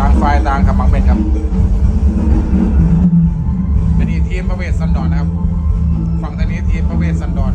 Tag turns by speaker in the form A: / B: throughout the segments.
A: ต่างฝ่ายต่างขับมังเป็นครับเป็นอีกทีมประเวศสันดอนนะครับ ฝั่งทางนี้ทีมประเวศสันดอน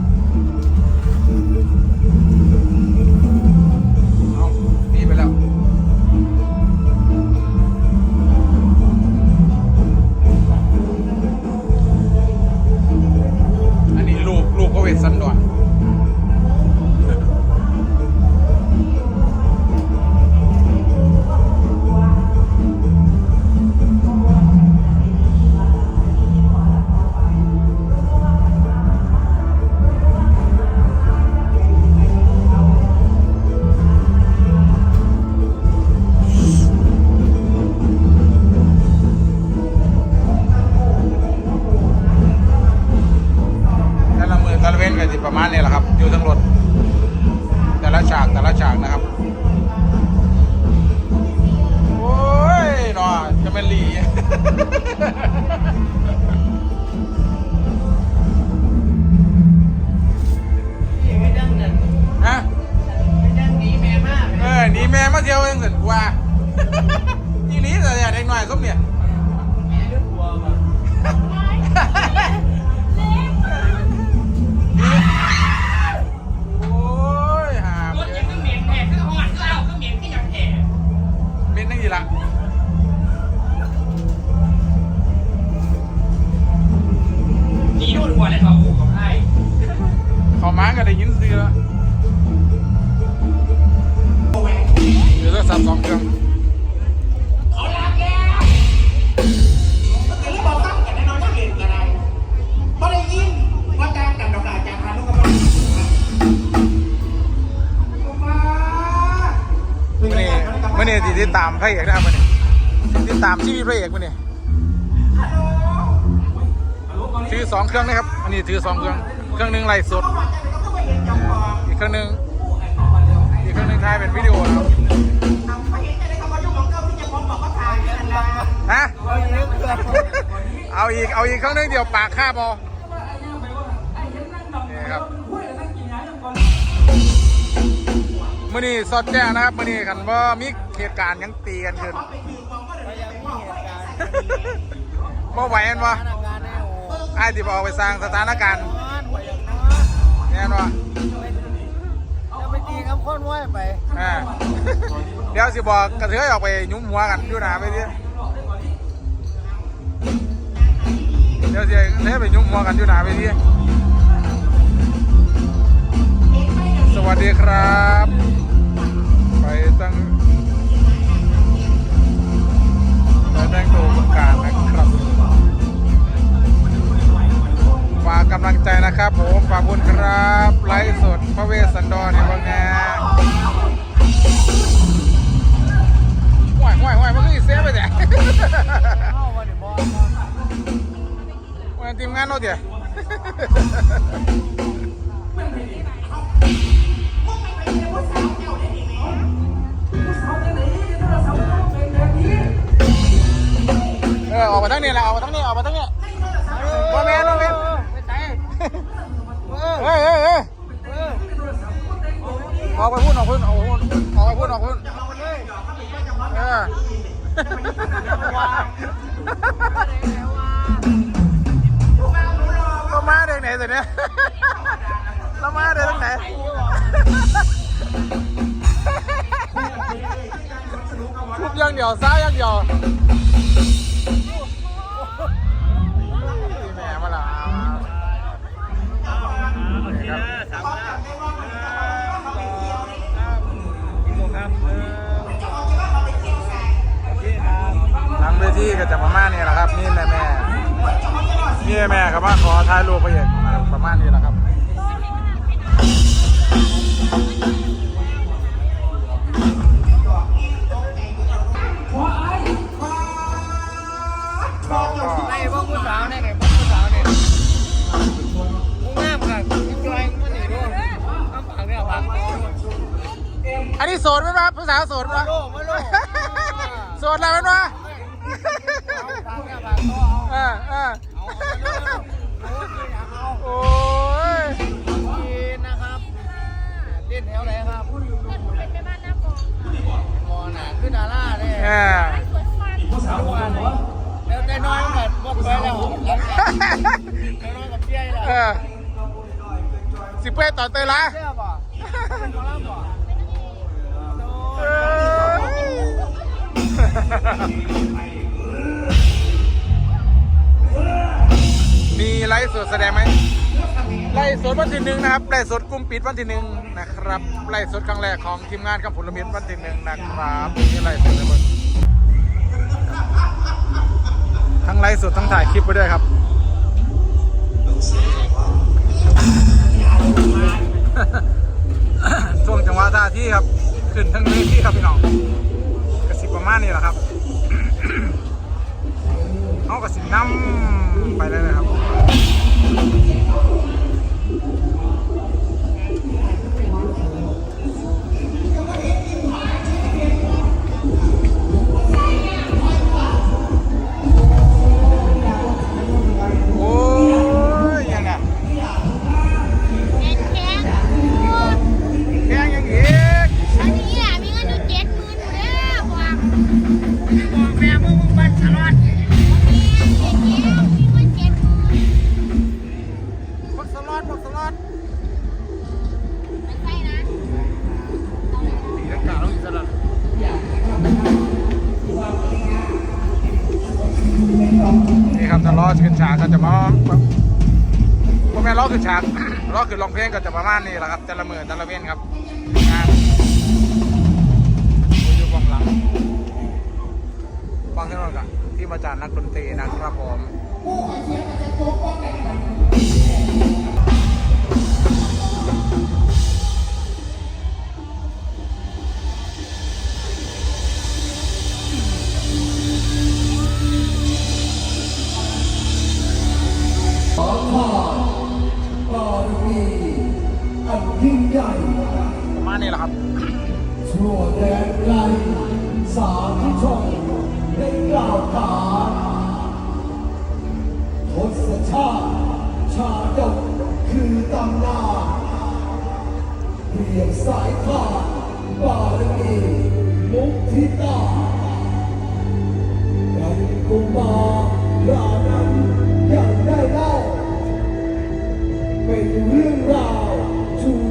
A: แต่ละฉากนะครับ โอ้ยหนอจะเป็นหลีฮะเออหนีแม่มาเที่ยวยังสิกว่าอีหลีแต่เนี่ยเด็กหน่อยส้มเนี่ย ตามพระเอกนะครับมื่อนี้ติดตามชีวิตพระเอกมื่อนี้ถือสองเครื่องนะครับ อันนี้ถือสองเครื่อง เครื่องหนึ่งไลฟ์สด อีกเครื่องหนึ่งอีกเครื่องหนึ่งถ่ายเป็นวิดีโอครับฮะเอาอีก เอาอีกเครื่องหนึงเดี๋ยวปากคาบอ มื่อนี้สดแจ้งนะครับมื่อนี้คันว่ามีเหตุการณ์หยังตีกันขึ้นบ่ไหวกันวะไอ้ที่บอกไปสร้างสถานการณ์แน่นวะ
B: จะไปตีคำค้นไว้ไป
A: อ่าเดี๋ยวสิบอกกระเทยออกไปยุ้มหัวกันอยู่หนาไปดิเดี๋ยวสิกระเทยไปยุ้มหัวกันอยู่หนาไปดิสวัสดีครับ ไปตั้งตัวประกาศนะครับฝากกำลังใจนะครับผมฝากคุณครับ ไลฟ์สดพระเวสสันดรเนี่ยว่าไงห่วยห่วยห่วยมันก็อีเสียไปแต่
B: เข้ามาเดี๋ยวบอก
A: วันทีมงานเราเดี๋ยว ทั้งนี้แหละออกมาทั้งนี้ออกมาทั้งนี้ว่าแม่นว่าแม่น
B: เฮ้
A: ยเฮ้ยเฮ้ย
B: เออ
A: กไปพูดออกพูดออกพูดออกไปพูดออกพูดเออ
B: ว่า
A: เรามาเด็กไหนสิเนี่ยเรามาเด็กไหนทุบอยังเดียวซ้ายอยังเดียว แม่ครับว่าขอถ่ายรูปไปเอกประมาณนี้แหละครับเราก็
B: ไอ้พวกผู้สาวเนี่ยไงพวกผู้สาวเนี่ยกูงามกันจอยมันหนีด้วยข้ามปากเนี่ยปาก
A: อันนี้โสดไหมครับผู้สาวโสดไหม
B: มาโลมาโล
A: โสดแล้วไหมวะ
B: ปากเนี่ยปากก็
A: เออเออ
B: เอา
A: โอ้ย
B: กินะครับเล่นแถวไหนครับ
C: เป็นแม่บ้านหน้ากอง
B: มอหนาขึ้นอาราเลย
A: เออ
C: สวน
B: ฟันสวนฟันแล้วแต่น้อย
A: ก็แบบหมดไปแล้ว
B: แต่น้อยกับเปี้ยแล้วสิเป้ต่อ
A: เตยละเมีไลฟ์สดแสดงไหมไลฟ์สดวันที่หนึ่งนะครับไลฟ์สดกลุ่มปิดวันที่หนึ่งนะครับไลฟ์สดครั้งแรกของทีมงานกับผลมิตรวันที่หนึ่งนะครับนี่ไลฟ์สดเลยเบิร์ทั้งไลฟ์สดทั้งถ่ายคลิปไปด้วยครับช่วงจังหวะท่าที่ครับ ขึ้นทั้งเวทีครับพี่น้องกระสิบประมาณนี้แหละครับ เขาก็สิน้ำไปเลยนะครับ
C: ขึ้น
A: ฉากก็จะมาแบบพวกแม่ล้อขึ้นฉากล้อขึ้นลองเพลงก็จะประมาณนี้แหละครับแต่ละมือแต่ละเว้นครับงานอยู่กองหลังฟังที่นอนกันที่มาจากนักดนตรีนะครับผม
D: ใหญ่
A: มาณนี้แหละครับ
D: ทั่วแดนไกลสาธุชนได้กล่าวขานทศชาติชาดกคือตำนานเปรียบสายขาดบารมีมุทิตากันกุมารรา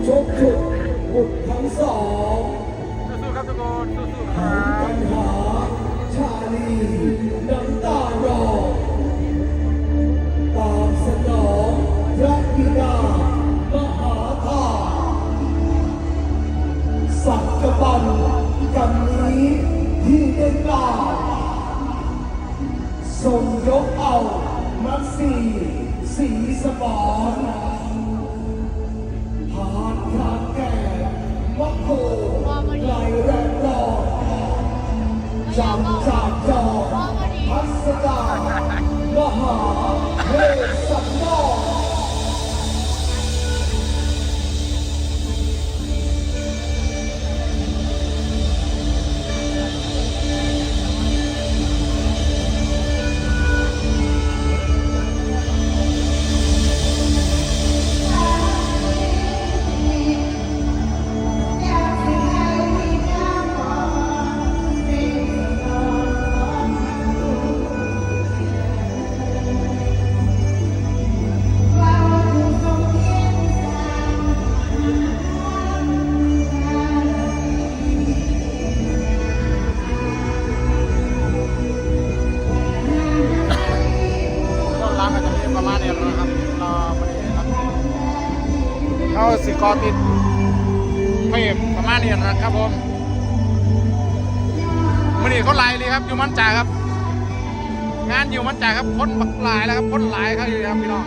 D: ชูชกฉุดบุตรทั้งสอง
A: สู้ๆครับทุกคนสู้ๆค
D: หา
A: รับ
D: ปัญหาชาลีน้ำตารอตามสนองพระบิดามหาธาสักกบันกันนี้ที่ได้กล่าวทรงยกเอามักสีสีสมรห จำจากจอพัสดามหาเทศ
A: กอติดไม่ประมาณนี้นะครับผมมื่อนี้เขาไล่เลยครับอยู่มันจ่าครับ งานอยู่มันจ่าครับคนบักหลายแล้วครับคนหลายครับอยู่ครับพี่น้อง